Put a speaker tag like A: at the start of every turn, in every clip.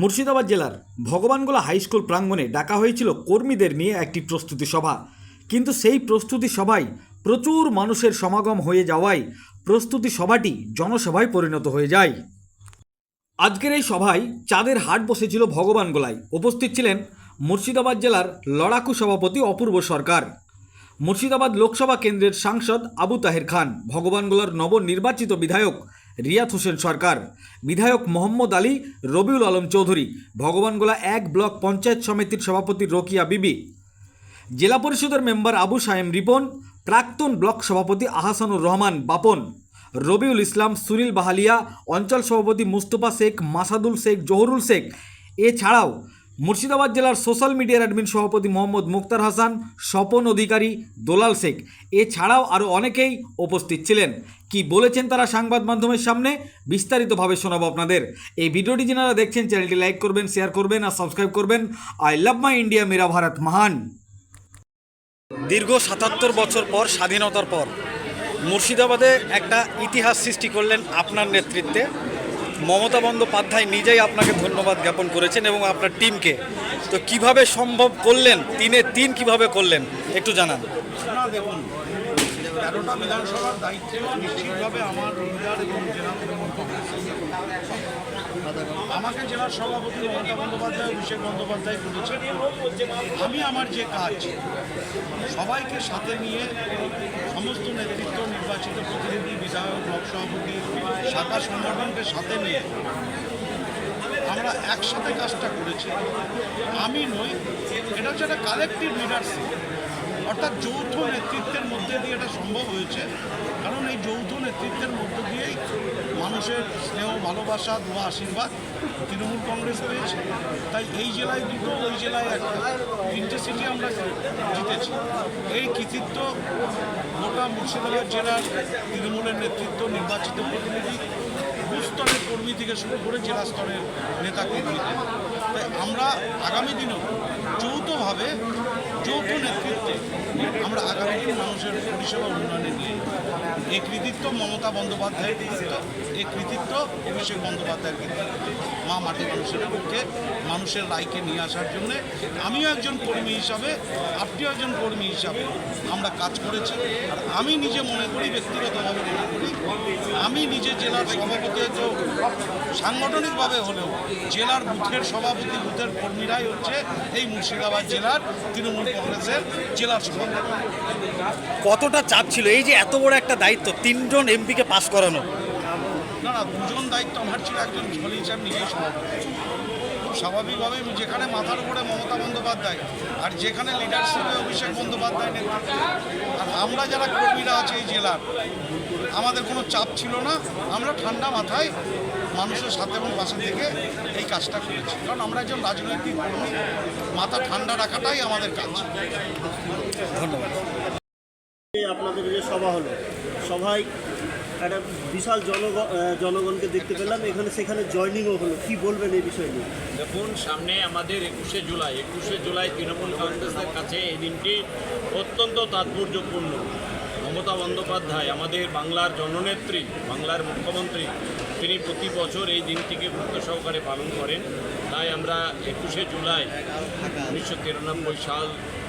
A: মুর্শিদাবাদ জেলার Bhagwangola high school প্রাঙ্গণে ডাকা হয়েছিল কর্মীদের নিয়ে একটি প্রস্তুতি সভা। কিন্তু সেই প্রস্তুতি সভায় প্রচুর মানুষের সমাগম হয়ে যাওয়ায় প্রস্তুতি সভাটি জনসভায় পরিণত হয়ে যায়। আজকের এই সভায় চাঁদের হাট বসেছিল ভগবানগোলায়। উপস্থিত ছিলেন মুর্শিদাবাদ জেলার লড়াকু সভাপতি অপূর্ব সরকার। মুর্শিদাবাদ লোকসভা কেন্দ্রের সাংসদ আবু তাহের খান। ভগবানগোলার নবনির্বাচিত বিধায়ক রিয়াত হোসেন সরকার। বিধায়ক মোহাম্মদ আলী, রবিউল আলম চৌধুরী, ভগবানগোলা এক ব্লক পঞ্চায়েত সমিতির সভাপতি রোকিয়া বিবি। জেলা পরিষদের মেম্বার আবু সায়েম রিপন, প্রাক্তন ব্লক সভাপতি আহাসানুর রহমান বাপন, রবিউল ইসলাম, সুনীল বাহালিয়া, অঞ্চল সভাপতি মুস্তফা শেখ, মাসাদুল শেখ, জহরুল শেখ। এছাড়াও মুর্শিদাবাদ জেলার সোশ্যাল মিডিয়ার অ্যাডমিন সভাপতি মোহাম্মদ মুক্তার হাসান, স্বপন অধিকারী দোলাল শেখ। এছাড়াও আরও অনেকেই উপস্থিত ছিলেন। কি বলেছেন তারা সংবাদ মাধ্যমের সামনে, বিস্তারিতভাবে শোনাবো আপনাদের। এই ভিডিওটি যারা দেখছেন, চ্যানেলটি লাইক করবেন, শেয়ার করবেন আর সাবস্ক্রাইব করবেন। আই লাভ মাই ইন্ডিয়া, মেরা ভারত মহান। দীর্ঘ সাতাত্তর বছর পর, স্বাধীনতার পর, মুর্শিদাবাদে একটা ইতিহাস সৃষ্টি করলেন আপনার নেতৃত্বে। মমতা বন্দ্যোপাধ্যায় নিজেই আপনাকে ধন্যবাদ জ্ঞাপন করেছেন এবং আপনার টিমকে তো কীভাবে সম্ভব করলেন? তিনে তিন কীভাবে করলেন? একটু জানান।
B: দেখুন দায়িত্ব নিশ্চিতভাবে আমার আমাকে জেলার সভাপতি মমতা বন্দ্যোপাধ্যায়, অভিষেক বন্দ্যোপাধ্যায় করেছেন আমি আমার যে কাজ, সবাইকে সাথে নিয়ে সমস্ত নেতৃত্ব, নির্বাচিত প্রতিনিধি, বিধায়ক ব্লক সভাপতি শাখা সংগঠনকে সাথে নিয়ে আমরা একসাথে কাজটা করেছি। আমি নই, এটা হচ্ছে একটা কালেকটিভ লিডারশিপ অর্থাৎ যৌথ নেতৃত্বের মধ্যে দিয়ে এটা সম্ভব হয়েছে। কারণ এই যৌথ নেতৃত্বের মধ্য দিয়েই মানুষের স্নেহ, ভালোবাসা, দোয়া, আশীর্বাদ তৃণমূল কংগ্রেস পেয়েছে। তাই এই জেলায় দুটো, ওই জেলায় একটা। তিনটে সিটি আমরা জিতেছি। এই কৃতিত্ব গোটা মুর্শিদাবাদ জেলার তৃণমূলের নেতৃত্ব, নির্বাচিত প্রতিনিধি কর্মী থেকে শুরু করে জেলা স্তরের নেতা কর্মীদের তাই আমরা আগামী দিনেও যৌথভাবে যৌথ নেতৃত্বে আমরা আগামী দিন মানুষের পরিষেবা উন্নয়নে নিয়ে এই কৃতিত্ব মমতা বন্দ্যোপাধ্যায়ের কৃতিত্ব, এই কৃতিত্ব অভিষেক বন্দ্যোপাধ্যায়ের কৃতিত্ব, মা মাটি মানুষের পক্ষে, মানুষের রায়কে নিয়ে আসার জন্যে আমিও একজন কর্মী হিসাবে, আপনিও একজন কর্মী হিসাবে আমরা কাজ করেছি। আর আমি নিজে মনে করি, ব্যক্তিগতভাবে মনে করি, আমি নিজে জেলার সভাপতি তো সাংগঠনিকভাবে হলেও জেলার বুথের সভাপতি, বুথের কর্মীরাই হচ্ছে এই মুর্শিদাবাদ জেলার তৃণমূল কংগ্রেসের
A: কতটা চাপ ছিল? এই যে এত বড় একটা দায়িত্ব তিনজন এমপিকে পাস করানো।
B: না না দুজন দায়িত্ব আমার ছিল একজন ঝলি হিসাব নিজেই সভাপতি। খুব স্বাভাবিকভাবে যেখানে মাথার উপরে মমতা বন্দ্যোপাধ্যায় আর যেখানে লিডারশিপে অভিষেক বন্দ্যোপাধ্যায় নেতৃত্বে আর আমরা যারা কর্মীরা আছে এই জেলার আমাদের কোনো চাপ ছিল না। আমরা ঠান্ডা মাথায় মানুষের সাথে এবং পাশে থেকে এই কাজটা করেছি। কারণ আমরা একজন রাজনৈতিক কর্মী মাথা ঠান্ডা রাখাটাই আমাদের কাজ।
A: ধন্যবাদ।
C: আপনাদের যে সভা হলো সভায় একটা বিশাল জনগণ জনগণকে দেখতে পেলাম। এখানে সেখানে জয়নিংও হলো। কি বলবেন এই বিষয় নিয়ে?
D: দেখুন সামনে আমাদের একুশে জুলাই একুশে জুলাই তৃণমূল কংগ্রেসের কাছে এই দিনটি অত্যন্ত তাৎপর্যপূর্ণ। মমতা বন্দ্যোপাধ্যায়, আমাদের বাংলার জননেত্রী, বাংলার মুখ্যমন্ত্রী, তিনি প্রতি বছর এই দিনটিকে গুরুত্ব সহকারে পালন করেন। তাই আমরা একুশে জুলাই উনিশশো তিরানব্বই সাল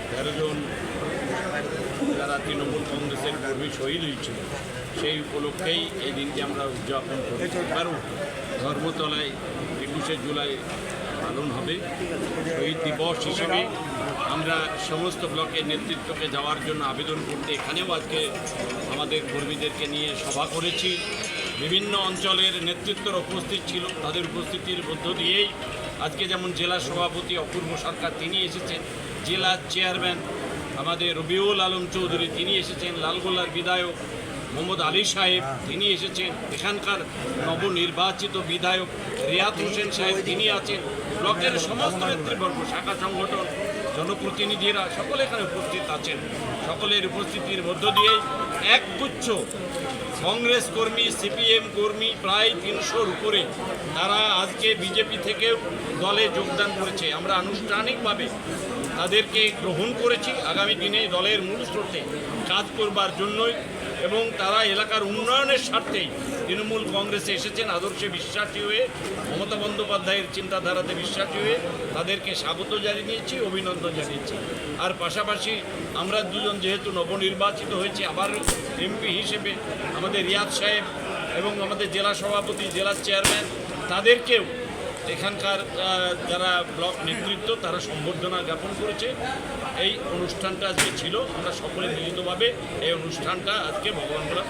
D: তেরো জন যারা তৃণমূল কংগ্রেসের কর্মী শহীদ হয়েছিল, সেই উপলক্ষেই এই দিনটি আমরা উদযাপন করি ধর্মতলায় একুশে জুলাই পালন হবে। শহীদ দিবস হিসেবে আমরা সমস্ত ব্লকের নেতৃত্বকে যাওয়ার জন্য আবেদন করতে এখানেও আজকে আমাদের কর্মীদেরকে নিয়ে সভা করেছি। বিভিন্ন অঞ্চলের নেতৃত্বর উপস্থিত ছিল, তাদের উপস্থিতির মধ্য দিয়েই আজকে যেমন জেলা সভাপতি অপূর্ব সরকার তিনি এসেছেন, জেলা চেয়ারম্যান আমাদের রবিউল আলম চৌধুরী তিনি এসেছেন, লালগোলার বিধায়ক মোহাম্মদ আলী সাহেব, তিনি এসেছেন। এখানকার নবনির্বাচিত বিধায়ক রিয়াত হোসেন সাহেব, তিনি আছেন। ব্লকের সমস্ত নেতৃবর্গ, শাখা সংগঠন, জনপ্রতিনিধিরা সকলে এখানে উপস্থিত আছেন। সকলের উপস্থিতির মধ্য দিয়েই একগুচ্ছ কংগ্রেস কর্মী, সিপিএম কর্মী প্রায় তিনশোর উপরে তারা আজকে বিজেপি থেকেও দলে যোগদান করেছে। আমরা আনুষ্ঠানিকভাবে তাদেরকে গ্রহণ করেছি। আগামী দিনে দলের মূল স্রোতে কাজ করবার জন্যই এবং তারা এলাকার উন্নয়নের স্বার্থেই তৃণমূল কংগ্রেসে এসেছেন, আদর্শে বিশ্বাসী হয়ে, মমতা বন্দ্যোপাধ্যায়ের চিন্তাধারাতে বিশ্বাসী হয়ে তাদেরকে স্বাগত জানিয়েছি অভিনন্দন জানিয়েছি। আর পাশাপাশি আমরা দুজন যেহেতু নবনির্বাচিত হয়েছি, আবার এমপি হিসেবে আমাদের রিয়াদ সাহেব এবং আমাদের জেলা সভাপতি, জেলা চেয়ারম্যান, তাদেরকেও এখানকার যারা ব্লক নেতৃত্ব, তারা সম্বর্ধনা জ্ঞাপন করেছে। এই অনুষ্ঠানটা যে ছিল, আমরা সকলে মিলিতভাবে এই অনুষ্ঠানটা আজকে ভগবানগোলা